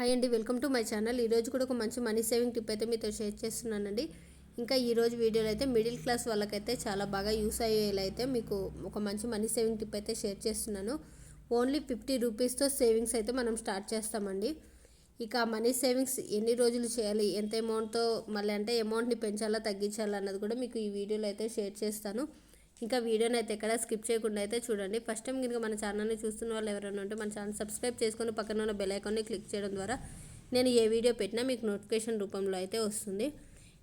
Hi అండి welcome to my channel ఈరోజు కూడా ఒక మంచి మనీ సేవింగ్ టిప్ అయితే మీతో షేర్ చేస్తున్నానండి. ఇంకా ఈరోజు వీడియోలో అయితే మిడిల్ క్లాస్ వాళ్ళకైతే చాలా బాగా యూస్ అయ్యేలా అయితే మీకు ఒక మంచి మనీ సేవింగ్ టిప్ అయితే షేర్ చేస్తున్నాను. ఓన్లీ ఫిఫ్టీ రూపీస్తో సేవింగ్స్ అయితే మనం స్టార్ట్ చేస్తామండి. ఇక మనీ సేవింగ్స్ ఎన్ని రోజులు చేయాలి ఎంత అమౌంట్తో మళ్ళీ అంటే అమౌంట్ని పెంచాలా తగ్గించాలా అన్నది కూడా మీకు ఈ వీడియోలో అయితే షేర్ చేస్తాను. ఇంకా వీడియోని అయితే ఎక్కడ స్కిప్ చేయకుండా అయితే చూడండి. ఫస్ట్ టైం కనుక మన ఛానల్ని చూస్తున్న వాళ్ళు ఎవరైనా ఉంటే మన ఛానల్ సబ్స్క్రైబ్ చేసుకొని పక్కన ఉన్న బెల్ ఐకాన్ని క్లిక్ చేయడం ద్వారా నేను ఏ వీడియో పెట్టినా మీకు నోటిఫికేషన్ రూపంలో అయితే వస్తుంది.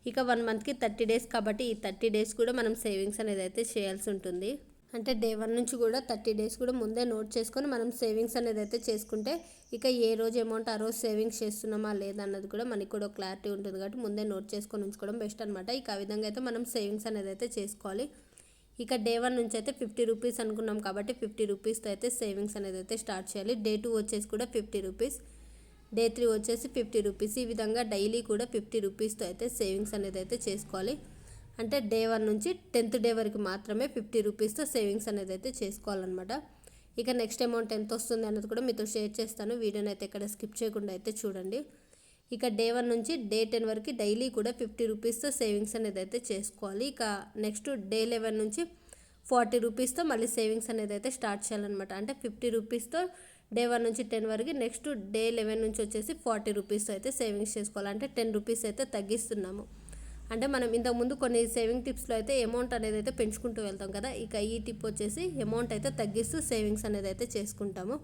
ఇక వన్ మంత్కి థర్టీ డేస్ కాబట్టి ఈ థర్టీ డేస్ కూడా మనం సేవింగ్స్ అనేది అయితే చేయాల్సి ఉంటుంది. అంటే డే వన్ నుంచి కూడా థర్టీ డేస్ కూడా ముందే నోట్ చేసుకొని మనం సేవింగ్స్ అనేది అయితే చేసుకుంటే ఇక ఏ రోజు అమౌంట్ ఆ రోజు సేవింగ్స్ చేస్తున్నామా లేదన్నది కూడా మనకి కూడా క్లారిటీ ఉంటుంది కాబట్టి ముందే నోట్ చేసుకొని ఉంచుకోవడం బెస్ట్ అనమాట ఇక ఆ విధంగా అయితే మనం సేవింగ్స్ అనేది అయితే చేసుకోవాలి. ఇక డే వన్ నుంచి అయితే ఫిఫ్టీ రూపీస్ అనుకున్నాం కాబట్టి ఫిఫ్టీ రూపీస్తో అయితే సేవింగ్స్ అనేది అయితే స్టార్ట్ చేయాలి. డే టూ వచ్చేసి కూడా ఫిఫ్టీ రూపీస్ డే త్రీ వచ్చేసి ఫిఫ్టీ రూపీస్. ఈ విధంగా డైలీ కూడా ఫిఫ్టీ రూపీస్తో అయితే సేవింగ్స్ అనేది అయితే చేసుకోవాలి. అంటే డే వన్ నుంచి టెన్త్ డే వరకు మాత్రమే ఫిఫ్టీ రూపీస్తో సేవింగ్స్ అనేది అయితే చేసుకోవాలన్నమాట. ఇక నెక్స్ట్ అమౌంట్ ఎంత వస్తుంది అనేది కూడా మీతో షేర్ చేస్తాను. వీడియోని అయితే ఇక్కడ స్కిప్ చేయకుండా అయితే చూడండి. ఇక డే వన్ నుంచి డే టెన్ వరకు డైలీ కూడా ఫిఫ్టీ రూపీస్తో సేవింగ్స్ అనేది అయితే చేసుకోవాలి. ఇక నెక్స్ట్ డే లెవెన్ నుంచి ఫార్టీ రూపీస్తో మళ్ళీ సేవింగ్స్ అనేది అయితే స్టార్ట్ చేయాలన్నమాట. అంటే ఫిఫ్టీ రూపీస్తో డే వన్ నుంచి టెన్ వరకు నెక్స్ట్ డే లెవెన్ నుంచి వచ్చేసి ఫార్టీ రూపీస్తో అయితే సేవింగ్స్ చేసుకోవాలి. అంటే టెన్ రూపీస్ అయితే తగ్గిస్తున్నాము. అంటే మనం ఇంతకుముందు కొన్ని సేవింగ్ టిప్స్లో అయితే అమౌంట్ అనేది అయితే పెంచుకుంటూ వెళ్తాం కదా ఇక ఈ టిప్ వచ్చేసి అమౌంట్ అయితే తగ్గిస్తూ సేవింగ్స్ అనేది అయితే చేసుకుంటాము.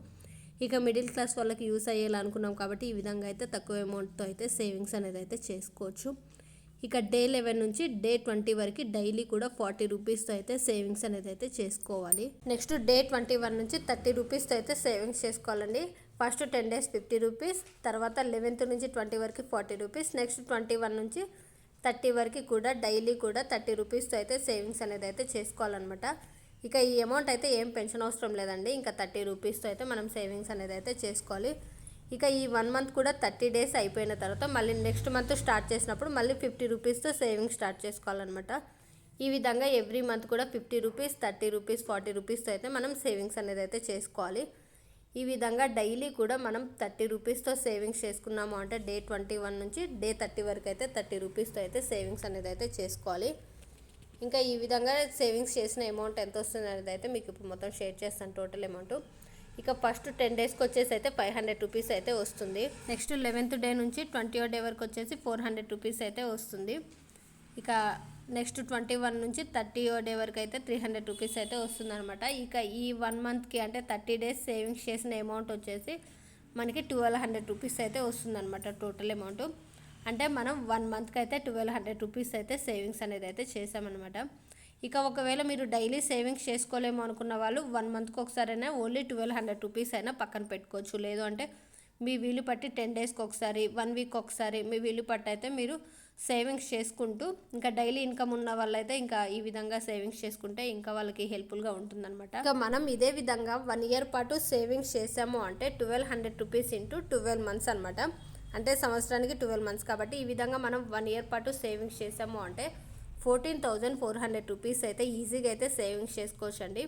ఇక మిడిల్ క్లాస్ వాళ్ళకి యూస్ అయ్యేలా అనుకున్నాం కాబట్టి ఈ విధంగా అయితే తక్కువ అమౌంట్తో అయితే సేవింగ్స్ అనేది అయితే చేసుకోవచ్చు. ఇక డే లెవెన్ నుంచి డే ట్వంటీ వరకు డైలీ కూడా ఫార్టీ రూపీస్తో అయితే సేవింగ్స్ అనేది అయితే చేసుకోవాలి. నెక్స్ట్ డే ట్వంటీ వన్ నుంచి థర్టీ రూపీస్తో అయితే సేవింగ్స్ చేసుకోవాలండి. First ten days fifty rupees తర్వాత లెవెన్త్ నుంచి ట్వంటీ వరకు forty rupees next twenty one నుంచి థర్టీ వరకు కూడా డైలీ కూడా థర్టీ రూపీస్తో అయితే సేవింగ్స్ అనేది అయితే చేసుకోవాలన్నమాట. ఇక ఈ అమౌంట్ అయితే ఏం పెన్షన్ అవసరం లేదండి. ఇంకా థర్టీ రూపీస్తో అయితే మనం సేవింగ్స్ అనేది అయితే చేసుకోవాలి. ఇక ఈ వన్ మంత్ కూడా థర్టీ డేస్ అయిపోయిన తర్వాత మళ్ళీ నెక్స్ట్ మంత్ స్టార్ట్ చేసినప్పుడు మళ్ళీ ఫిఫ్టీ రూపీస్తో సేవింగ్స్ స్టార్ట్ చేసుకోవాలన్నమాట. ఈ విధంగా ఎవ్రీ మంత్ కూడా fifty rupees thirty rupees forty రూపీస్తో అయితే మనం సేవింగ్స్ అనేది అయితే చేసుకోవాలి. ఈ విధంగా డైలీ కూడా మనం థర్టీ రూపీస్తో సేవింగ్స్ చేసుకున్నాము అంటే డే ట్వంటీ వన్ నుంచి డే థర్టీ వరకు అయితే థర్టీ రూపీస్తో అయితే సేవింగ్స్ అనేది అయితే చేసుకోవాలి. ఇంకా ఈ విధంగా సేవింగ్స్ చేసిన అమౌంట్ ఎంత వస్తుంది అనేది అయితే మీకు ఇప్పుడు మొత్తం షేర్ చేస్తాను టోటల్ అమౌంట్ ఇక ఫస్ట్ టెన్ డేస్కి వచ్చేసి అయితే ఫైవ్ హండ్రెడ్ రూపీస్ అయితే వస్తుంది. నెక్స్ట్ లెవెన్త్ డే నుంచి ట్వంటీ డే వరకు వచ్చేసి ఫోర్ హండ్రెడ్ రూపీస్ అయితే వస్తుంది. ఇక నెక్స్ట్ ట్వంటీ వన్ నుంచి థర్టీ డే వరకు అయితే త్రీ హండ్రెడ్ రూపీస్ అయితే వస్తుందన్నమాట. ఇక ఈ వన్ మంత్కి అంటే థర్టీ డేస్ సేవింగ్స్ చేసిన అమౌంట్ వచ్చేసి మనకి ట్వెల్వ్ హండ్రెడ్ రూపీస్ అయితే వస్తుందన్నమాట టోటల్ అమౌంట్ అంటే మనం వన్ మంత్కి అయితే ట్వెల్వ్ హండ్రెడ్ రూపీస్ అయితే సేవింగ్స్ అనేది అయితే చేసామన్నమాట ఇక ఒకవేళ మీరు డైలీ సేవింగ్స్ చేసుకోలేము అనుకున్న వాళ్ళు వన్ మంత్కి ఒకసారైనా ఓన్లీ ట్వెల్వ్ హండ్రెడ్ రూపీస్ అయినా పక్కన పెట్టుకోవచ్చు. లేదు అంటే మీ వీలు పట్టి టెన్ డేస్కి ఒకసారి వన్ వీక్ ఒకసారి మీ వీలు పట్టి అయితే మీరు సేవింగ్స్ చేసుకుంటూ ఇంకా డైలీ ఇన్కమ్ ఉన్న వాళ్ళైతే ఇంకా ఈ విధంగా సేవింగ్స్ చేసుకుంటే ఇంకా వాళ్ళకి హెల్ప్ఫుల్గా ఉంటుందన్నమాట. ఇంకా మనం ఇదే విధంగా వన్ ఇయర్ పాటు సేవింగ్స్ చేసాము అంటే twelve hundred rupees into twelve months అనమాట అంటే సంవత్సరానికి ట్వెల్వ్ మంత్స్ కాబట్టి ఈ విధంగా మనం వన్ ఇయర్ పాటు సేవింగ్స్ చేసాము అంటే fourteen thousand four hundred rupees అయితే ఈజీగా అయితే సేవింగ్స్ చేసుకోవచ్చండి.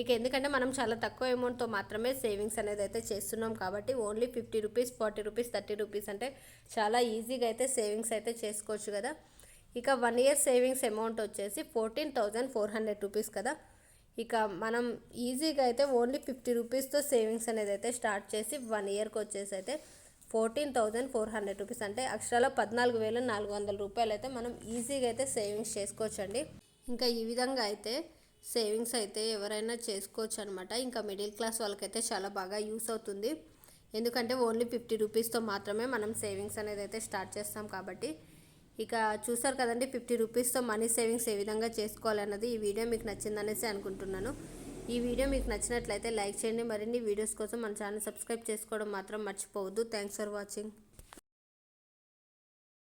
ఇక ఎందుకంటే మనం చాలా తక్కువ అమౌంట్తో మాత్రమే సేవింగ్స్ అనేది అయితే చేస్తున్నాం కాబట్టి only fifty rupees forty rupees thirty rupees అంటే చాలా ఈజీగా అయితే సేవింగ్స్ అయితే చేసుకోవచ్చు కదా. ఇక వన్ ఇయర్ సేవింగ్స్ అమౌంట్ వచ్చేసి fourteen thousand four hundred rupees కదా. ఇక మనం ఈజీగా అయితే ఓన్లీ ఫిఫ్టీ రూపీస్తో సేవింగ్స్ అనేది అయితే స్టార్ట్ చేసి వన్ ఇయర్కి వచ్చేసి అయితే fourteen thousand four hundred rupees. అంటే అక్షరాల పద్నాలుగు వేల నాలుగు వందల రూపాయలు అయితే మనం ఈజీగా అయితే సేవింగ్స్ చేసుకోవచ్చండి. ఇంకా ఈ విధంగా అయితే సేవింగ్స్ అయితే ఎవరైనా చేసుకోవచ్చు అనమాట ఇంకా మిడిల్ క్లాస్ వాళ్ళకైతే చాలా బాగా యూస్ అవుతుంది. ఎందుకంటే ఓన్లీ ఫిఫ్టీ రూపీస్తో మాత్రమే మనం సేవింగ్స్ అనేది అయితే స్టార్ట్ చేస్తాం కాబట్టి. ఇక చూసారు కదండి ఫిఫ్టీ రూపీస్తో మనీ సేవింగ్స్ ఏ విధంగా చేసుకోవాలన్నది ఈ వీడియో మీకు నచ్చిందనేసి అనుకుంటున్నాను. ఈ వీడియో మీకు నచ్చినట్లయితే లైక్ చేయండి. మరిన్ని వీడియోస్ కోసం మన ఛానల్ సబ్స్క్రైబ్ చేసుకోవడం మాత్రం మర్చిపోవద్దు. Thanks for watching